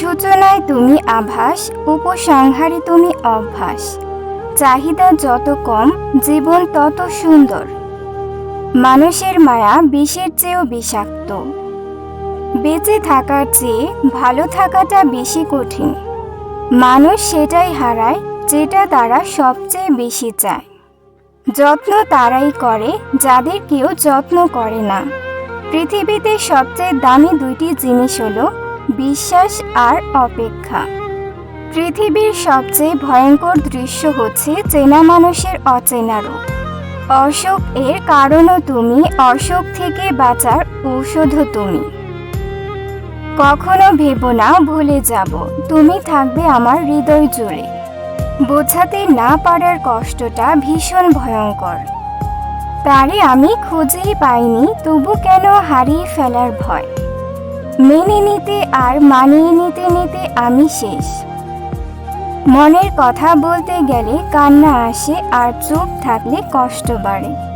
সূচনায় তুমি আভাস, উপসংহারে তুমি অভ্যাস। চাহিদা যত কম, জীবন তত সুন্দর। মানুষের মায়া বিষের চেয়েও বিষাক্ত। বেঁচে থাকার চেয়ে ভালো থাকাটা বেশি কঠিন। মানুষ সেটাই হারায়, যেটা তারা সবচেয়ে বেশি চায়। যত্ন তারাই করে, যাদের কেউ যত্ন করে না। পৃথিবীতে সবচেয়ে দামি দুইটি জিনিস হলো বিশ্বাস আর অপেক্ষা। পৃথিবীর সবচেয়ে ভয়ঙ্কর দৃশ্য হচ্ছে চেনা মানুষের অচেনা রূপ। অসুখ এর কারণও তুমি, অশোক থেকে বাঁচার ঔষধও তুমি। কখনো ভেবো না, ভুলে যাব। তুমি থাকবে আমার হৃদয় জুড়ে। বোঝাতে না পারার কষ্টটা ভীষণ ভয়ঙ্কর। তারে আমি খুঁজেই পাইনি, তবু কেন হারিয়ে ফেলার ভয়? মেনে নিতে আর মানিয়ে নিতে নিতে আমি শেষ। মনের কথা বলতে গেলে কান্না আসে আর চোখ থাকলে কষ্ট বাড়ে।